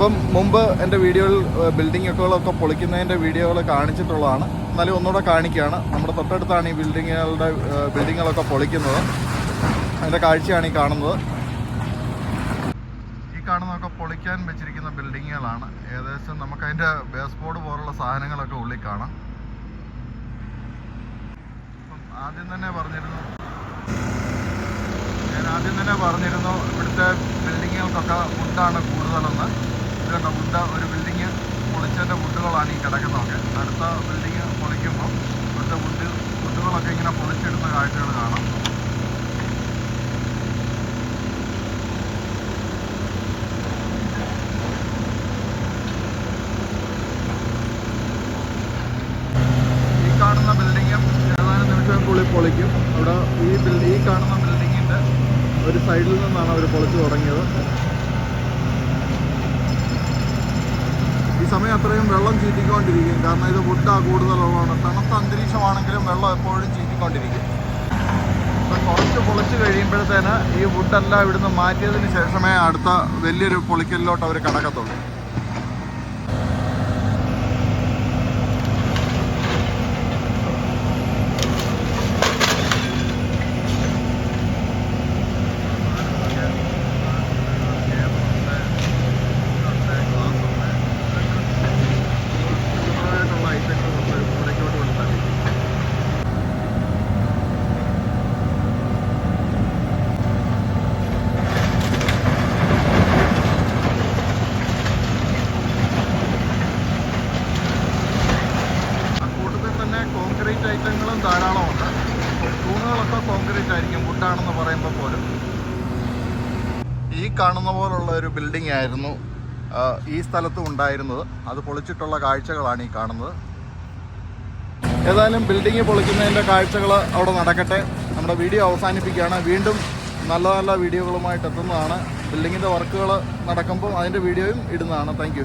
അപ്പം മുമ്പ് എന്റെ വീഡിയോയിൽ ബിൽഡിംഗ് ഒക്കെ പൊളിക്കുന്നതിന്റെ വീഡിയോകൾ കാണിച്ചിട്ടുള്ളതാണ്. എന്നാലും ഒന്നുകൂടെ കാണിക്കുകയാണ്. നമ്മുടെ തൊട്ടടുത്താണ് ഈ ബിൽഡിങ്ങുകളുടെ ബിൽഡിങ്ങുകളൊക്കെ പൊളിക്കുന്നത്. അതിന്റെ കാഴ്ചയാണ് ഈ കാണുന്നത്. ഈ കാണുന്നതൊക്കെ പൊളിക്കാൻ വെച്ചിരിക്കുന്ന ബിൽഡിങ്ങുകളാണ്. ഏകദേശം നമുക്ക് അതിന്റെ ബേസ് ബോർഡ് പോലുള്ള സാധനങ്ങളൊക്കെ ഉള്ളിൽ കാണാം. ആദ്യം തന്നെ പറഞ്ഞിരുന്നു ഞാൻ ആദ്യം തന്നെ പറഞ്ഞിരുന്നു ഇവിടുത്തെ ബിൽഡിങ്ങുകൾക്കൊക്കെ ഫുഡാണ് കൂടുതലെന്ന്. ഇത് കണ്ടോ ഒരു ബിൽഡിങ് പൊളിച്ചതിന്റെ വുഡുകളാണ് ഈ കിടക്കുന്നതൊക്കെ. അടുത്ത ബിൽഡിങ് പൊളിക്കുമ്പോൾ ഇവിടുത്തെ വുഡ് വുഡുകളൊക്കെ ഇങ്ങനെ പൊളിച്ചിടുന്ന കാഴ്ചകൾ കാണാം. ഈ പൊളിക്കും. അവിടെ ഈ ബിൽഡിംഗ് ഈ കാണുന്ന ബിൽഡിങ്ങിന്റെ ഒരു സൈഡിൽ നിന്നാണ് അവർ പൊളിച്ചു തുടങ്ങിയത്. സമയം അത്രയും വെള്ളം ചീറ്റിക്കൊണ്ടിരിക്കും. കാരണം ഇത് വുഡാ കൂടുതലുള്ളതാണ് തണുത്ത അന്തരീക്ഷമാണെങ്കിലും വെള്ളം എപ്പോഴും ചീറ്റിക്കൊണ്ടിരിക്കും. ഇപ്പം കുറച്ച് പൊളിച്ച് കഴിയുമ്പോഴത്തേന് ഈ വുഡെല്ലാം ഇവിടുന്ന് മാറ്റിയതിന് ശേഷമേ അടുത്ത വലിയൊരു പൊളിക്കലിലോട്ട് അവർ കടക്കത്തുള്ളൂ. ഐറ്റങ്ങളും ധാരാളമുണ്ട്. തൂണുകളൊക്കെ കോൺക്രീറ്റ് ആയിരിക്കും വുഡാണെന്ന് പറയുമ്പോൾ പോലും. ഈ കാണുന്ന പോലുള്ള ഒരു ബിൽഡിംഗ് ആയിരുന്നു ഈ സ്ഥലത്തും ഉണ്ടായിരുന്നത്. അത് പൊളിച്ചിട്ടുള്ള കാഴ്ചകളാണ് ഈ കാണുന്നത്. ഏതായാലും ബിൽഡിംഗ് പൊളിക്കുന്നതിന്റെ കാഴ്ചകൾ അവിടെ നടക്കട്ടെ. നമ്മുടെ വീഡിയോ അവസാനിപ്പിക്കുകയാണ്. വീണ്ടും നല്ല നല്ല വീഡിയോകളുമായിട്ട് എത്തുന്നതാണ്. ബിൽഡിങ്ങിന്റെ വർക്കുകൾ നടക്കുമ്പോൾ അതിന്റെ വീഡിയോയും ഇടുന്നതാണ്. താങ്ക്